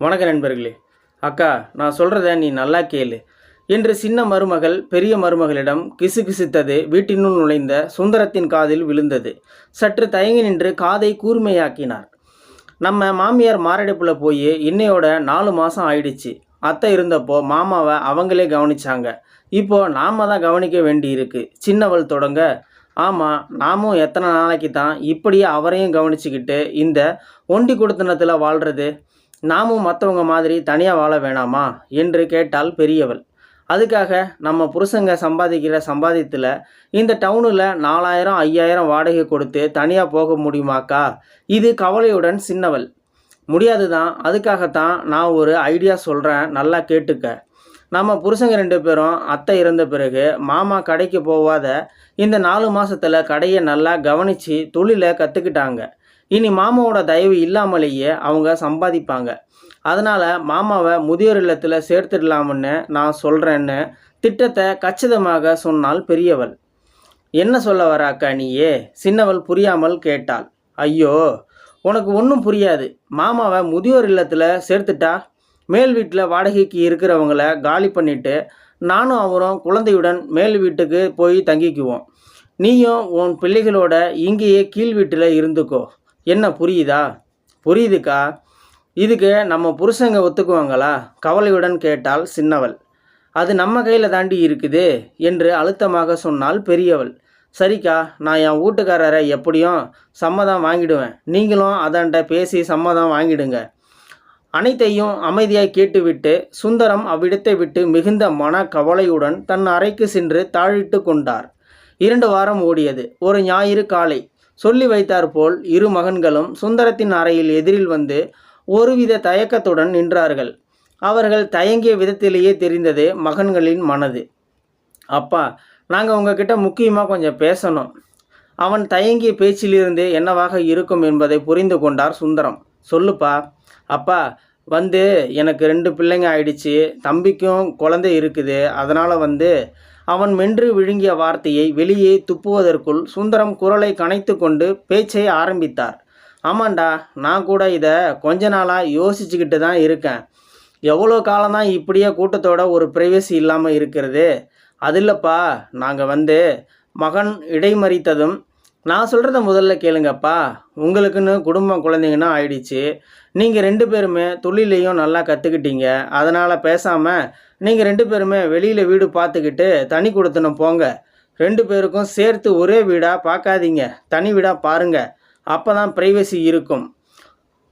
வணக்க நண்பர்களே. அக்கா நான் சொல்கிறத நீ நல்லா கேளு. என்று சின்ன மருமகள் பெரிய மருமகளிடம் கிசுகிசுத்தது வீட்டினுள் நுழைந்த சுந்தரத்தின் காதில் விழுந்தது. சற்று தயங்கி நின்று காதை கூர்மையாக்கினார். நம்ம மாமியார் மாரடைப்பில் போய் இன்னையோட நாலு மாதம் ஆயிடுச்சு. அத்தை இருந்தப்போ மாமாவை அவங்களே கவனிச்சாங்க. இப்போ நாம தான் கவனிக்க வேண்டியிருக்கு. சின்னவள் தொடங்க ஆமாம் நாமும் எத்தனை நாளைக்கு தான் இப்படியே அவரையும் கவனிச்சுக்கிட்டு இந்த ஒண்டி கொடுத்தனத்தில் வாழ்கிறது நாமும் மற்றவங்க மாதிரி தனியாக வாழ வேணாமா? என்று கேட்டால் பெரியவள். அதுக்காக நம்ம புருஷங்க சம்பாதிக்கிற சம்பாதியத்தில் இந்த டவுனில் நாலாயிரம் ஐயாயிரம் வாடகை கொடுத்து தனியாக போக முடியுமாக்கா? இது கவலையுடன் சின்னவள். முடியாது தான் அதுக்காகத்தான் நான் ஒரு ஐடியா சொல்கிறேன் நல்லா கேட்டுக்க. நம்ம புருஷங்க ரெண்டு பேரும் அத்தை இறந்த பிறகு மாமா கடைக்கு போகாத இந்த நாலு மாதத்தில் கடையை நல்லா கவனித்து தொழிலை கற்றுக்கிட்டாங்க இனி மாமாவோட தயவு இல்லாமலேயே அவங்க சம்பாதிப்பாங்க. அதனால் மாமாவை முதியோர் இல்லத்தில் சேர்த்துடலாம்னு நான் சொல்கிறேன்னு திட்டத்தை கச்சிதமாக சொன்னாள் பெரியவள். என்ன சொல்ல வர அக்கா நீயே? சின்னவள் புரியாமல் கேட்டாள். ஐயோ உனக்கு ஒன்றும் புரியாது. மாமாவை முதியோர் இல்லத்தில் சேர்த்துட்டா? மேல் வீட்டில் வாடகைக்கு இருக்கிறவங்கள காலி பண்ணிவிட்டு நானும் அவரும் குழந்தையுடன் மேல் வீட்டுக்கு போய் தங்கிக்குவோம். நீயும் உன் பிள்ளைகளோட இங்கேயே கீழ் வீட்டில் இருந்துக்கோ. என்ன புரியுதா? புரியுதுக்கா? இதுக்கு நம்ம புருஷங்க ஒத்துக்குவாங்களா? கவலையுடன் கேட்டால் சின்னவள். அது நம்ம கையில் தாண்டி இருக்குது என்று அழுத்தமாக சொன்னால் பெரியவள். சரிக்கா நான் என் வீட்டுக்காரரை எப்படியும் சம்மதம் வாங்கிடுவேன். நீங்களும் அதன்ட்ட பேசி சம்மதம் வாங்கிடுங்க. அனைத்தையும் அமைதியாய் கேட்டுவிட்டு சுந்தரம் அவ்விடத்தை விட்டு மிகுந்த மன கவலையுடன் தன் அறைக்கு சென்று தாழிட்டு கொண்டார். இரண்டு வாரம் ஓடியது. ஒரு ஞாயிறு காலை. சொல்லி வைத்தார் போல் இரு மகன்களும் சுந்தரத்தின் அறையில் எதிரில் வந்து ஒருவித தயக்கத்துடன் நின்றார்கள். அவர்கள் தயங்கிய விதத்திலேயே தெரிந்தது மகன்களின் மனது. அப்பா நாங்கள் உங்ககிட்ட முக்கியமாக கொஞ்சம் பேசணும். அவன் தயங்கிய பேச்சிலிருந்து என்னவாக இருக்கும் என்பதை புரிந்து கொண்டார் சுந்தரம். சொல்லுப்பா. அப்பா வந்து எனக்கு ரெண்டு பிள்ளைங்க ஆயிடுச்சு. தம்பிக்கும் குழந்தை இருக்குது. அதனால் வந்து அவன் மென்று விழுங்கிய வார்த்தையை வெளியே துப்புவதற்குள் சுந்தரம் குரலை கனைத்து கொண்டு பேச்சை ஆரம்பித்தார். ஆமாண்டா நான் கூட இதை கொஞ்ச நாளாக யோசிச்சுக்கிட்டு தான் இருக்கேன். எவ்வளோ காலம்தான் இப்படியே கூட்டத்தோட ஒரு பிரைவசி இல்லாமல் இருக்கிறது? அது இல்லைப்பா நாங்கள் வந்து மகன் இடைமறித்ததும் நான் சொல்கிறத முதல்ல கேளுங்கப்பா. உங்களுக்குன்னு குடும்பம் குழந்தைங்கன்னா ஆயிடுச்சு. நீங்கள் ரெண்டு பேருமே தொழிலையும் நல்லா கற்றுக்கிட்டீங்க அதனால் பேசாமல் நீங்கள் ரெண்டு பேருமே வெளியில் வீடு பார்த்துக்கிட்டு தனி கொடுத்தனும் போங்க. ரெண்டு பேருக்கும் சேர்த்து ஒரே வீடாக பார்க்காதீங்க. தனி வீடாக பாருங்கள் அப்போ தான் ப்ரைவசி இருக்கும்.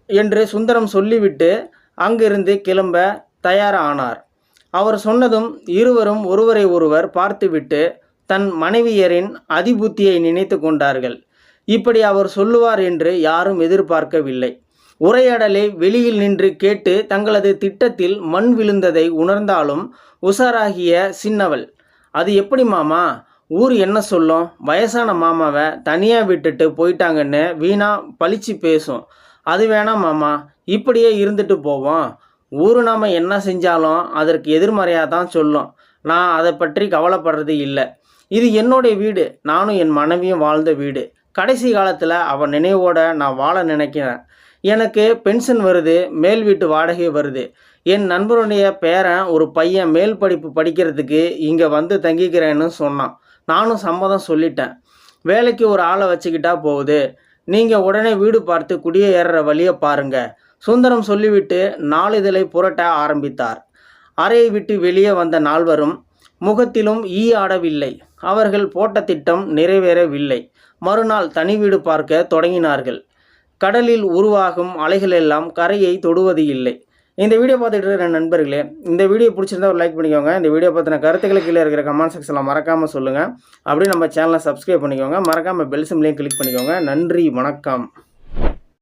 என்று சுந்தரம் சொல்லிவிட்டு அங்கிருந்து கிளம்ப தயாரானார். அவர் சொன்னதும் இருவரும் ஒருவரை ஒருவர் பார்த்துவிட்டு தன் மனைவியரின் அதிபுத்தியை நினைத்து கொண்டார்கள். இப்படி அவர் சொல்லுவார் என்று யாரும் எதிர்பார்க்கவில்லை. உரையாடலை வெளியில் நின்று கேட்டு தங்களது திட்டத்தில் மண் விழுந்ததை உணர்ந்தாலும் உஷாராகிய சின்னவள் அது எப்படி மாமா? ஊர் என்ன சொல்லும்? வயசான மாமாவை தனியாக விட்டுட்டு போயிட்டாங்கன்னு வீணா பழிச்சு பேசும். அது வேணாம் மாமா இப்படியே இருந்துட்டு போவோம். ஊர் நாம் என்ன செஞ்சாலும் அதற்கு எதிர்மறையாக தான் சொல்லும். நான் அதை பற்றி கவலைப்படுறது இல்லை. இது என்னுடைய வீடு நானும் என் மனைவியும் வாழ்ந்த வீடு. கடைசி காலத்தில் அவன் நினைவோட நான் வாழ நினைக்கிறேன். எனக்கு பென்ஷன் வருது மேல் வீட்டு வாடகை வருது. என் நண்பருடைய பேரன் ஒரு பையன் மேல் படிப்பு படிக்கிறதுக்கு இங்கே வந்து தங்கிக்கிறேன்னு சொன்னான். நானும் சம்மதம் சொல்லிட்டேன். வேலைக்கு ஒரு ஆளை வச்சுக்கிட்டா போகுது. நீங்கள் உடனே வீடு பார்த்து குடியேறுற வழியை பாருங்கள் சுந்தரம் சொல்லிவிட்டு நாளிதழை புரட்ட ஆரம்பித்தார். அறையை விட்டு வெளியே வந்த நால்வரும் முகத்திலும் ஈ ஆடவில்லை. அவர்கள் போட்ட திட்டம் நிறைவேறவில்லை. மறுநாள் தனி வீடு பார்க்க தொடங்கினார்கள். கடலில் உருவாகும் அலைகள் எல்லாம் கரையை தொடுவது இல்லை. இந்த வீடியோ பார்த்துட்டு இருக்கிற நண்பர்களே இந்த வீடியோ பிடிச்சிருந்தா ஒரு லைக் பண்ணிக்கோங்க. இந்த வீடியோ பற்றின கருத்துக்களை கீழே இருக்கிற கமெண்ட் செக்ஷனில் மறக்காமல் சொல்லுங்கள் அப்படியே நம்ம சேனலை சப்ஸ்கிரைப் பண்ணிக்கோங்க. மறக்காமல் பெல் சிம்லேயும் கிளிக் பண்ணிக்கோங்க. நன்றி வணக்கம்.